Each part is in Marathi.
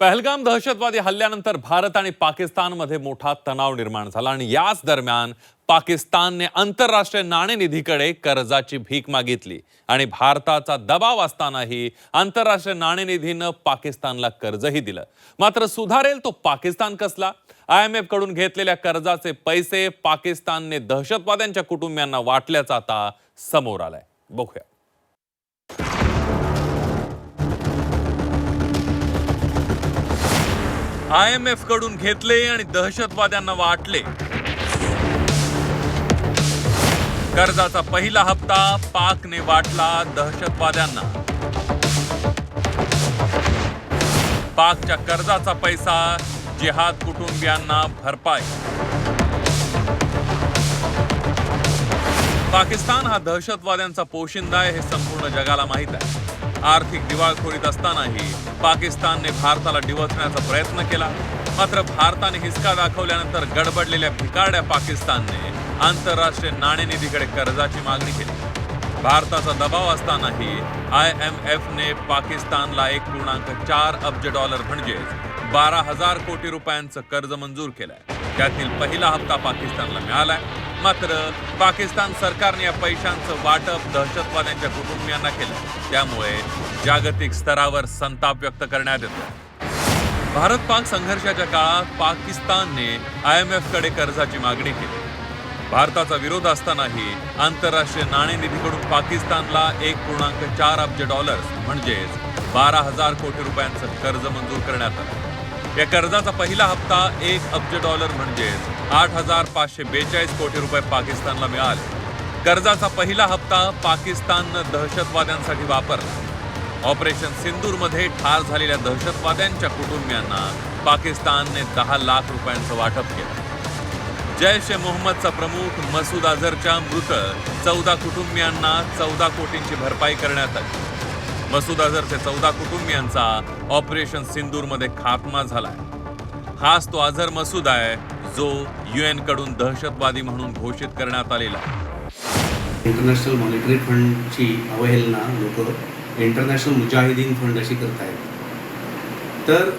पहलगाम दहशतवादी हल्ल्यानंतर भारत आणि पाकिस्तानमध्ये मोठा तणाव निर्माण झाला आणि याच दरम्यान पाकिस्तानने आंतरराष्ट्रीय नाणेनिधीकडे कर्जाची भीक मागितली आणि भारताचा दबाव असतानाही आंतरराष्ट्रीय नाणेनिधीनं पाकिस्तानला कर्जही दिलं. मात्र सुधारेल तो पाकिस्तान कसला? आय एम एफकडून घेतलेल्या कर्जाचे पैसे पाकिस्तानने दहशतवाद्यांच्या कुटुंबियांना वाटल्याचा आता समोर आलाय. बघूया. आय एम एफकडून घेतले आणि दहशतवाद्यांना वाटले. कर्जाचा पहिला हप्ता पाकने वाटला दहशतवाद्यांना. पाकच्या कर्जाचा पैसा जिहाद कुटुंबियांना भरपाई. पाकिस्तान हा दहशतवाद्यांचा पोशिंदा आहे हे संपूर्ण जगाला माहीत आहे. आर्थिक दिवाळखोरीत असतानाही पाकिस्तानने भारताला डिवचण्याचा प्रयत्न केला. मात्र भारताने हिसका दाखवल्यानंतर गडबडलेल्या भिकारड्या पाकिस्तानने आंतरराष्ट्रीय नाणेनिधीकडे कर्जाची मागणी केली. भारताचा दबाव असतानाही आय एम एफने पाकिस्तानला एक पूर्णांक चार अब्ज डॉलर म्हणजेच बारा हजार कोटी रुपयांचं कर्ज मंजूर केलंय. त्यातील पहिला हप्ता पाकिस्तानला मिळालाय. मात्र पाकिस्तान सरकारने या पैशांचं वाटप दहशतवाद्यांच्या कुटुंबियांना केलं त्यामुळे जागतिक स्तरावर संताप व्यक्त करण्यात येतो भारत पाक संघर्षाच्या काळात पाकिस्तानने आय एम एफकडे कर्जाची मागणी केली. भारताचा विरोध असतानाही आंतरराष्ट्रीय नाणेनिधीकडून पाकिस्तानला एक पूर्णांक चार अब्ज डॉलर्स म्हणजेच बारा हजार कोटी रुपयांचं कर्ज मंजूर करण्यात आलं. या कर्जाचा पहिला हप्ता एक अब्ज डॉलर म्हणजे आठ हजार पाचशे बेचाळीस कोटी रुपये पाकिस्तानला मिळाले. कर्जाचा पहिला हप्ता पाकिस्ताननं दहशतवाद्यांसाठी वापरला. ऑपरेशन सिंदूरमध्ये ठार झालेल्या दहशतवाद्यांच्या कुटुंबियांना पाकिस्तानने दहा लाख रुपयांचं वाटप केलं. जैश ए मोहम्मदचा प्रमुख मसूद अझरच्या मृत चौदा कुटुंबियांना चौदा कोटींची भरपाई करण्यात आली. मसूद अझरचे चौदा कुटुंबियांचा ऑपरेशन सिंदूरमध्ये खात्मा झालाय. हाच तो अझर मसूद आहे जो युएनकडून दहशतवादी म्हणून घोषित करण्यात आलेला इंटरनॅशनल मॉनिटरी फंडची अवहेलना लोक इंटरनॅशनल मुजाहिदीन फंड अशी करतायत. तर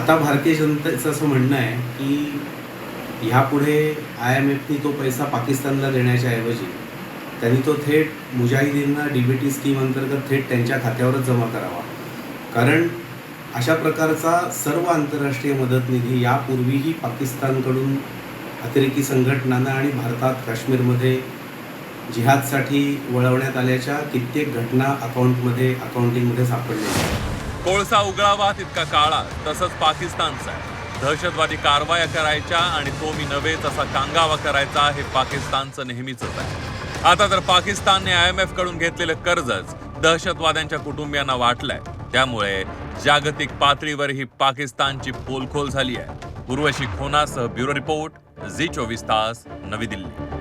आता भारतीय जनतेचं असं म्हणणं आहे की ह्यापुढे आय एम एफनी तो पैसा पाकिस्तानला देण्याच्या ऐवजी त्यांनी तो थेट मुजाहिदींना डी बी टी स्कीम अंतर्गत थेट त्यांच्या खात्यावरच जमा करावा. कारण अशा प्रकारचा सर्व आंतरराष्ट्रीय मदत निधी यापूर्वीही पाकिस्तानकडून अतिरेकी संघटनांना आणि भारतात काश्मीरमध्ये जिहादसाठी वळवण्यात आल्याच्या कित्येक घटना अकाउंटमध्ये अकाउंटिंगमध्ये सापडलेल्या कोळसा उगळावा तितका काळा तसंच पाकिस्तानचा आहे. दहशतवादी कारवाया करायच्या आणि तो मी नव्हे तसा कांगावा करायचा हे पाकिस्तानचं नेहमीच आहे. आता तर पाकिस्तानने आय एम एफकडून घेतलेलं कर्जच दहशतवाद्यांच्या कुटुंबियांना वाटलंय. त्यामुळे जागतिक पातळीवर ही पाकिस्तानची पोलखोल झाली आहे. Urvashi खोनासह bureau report Zee Chovis Taas नवी दिल्ली.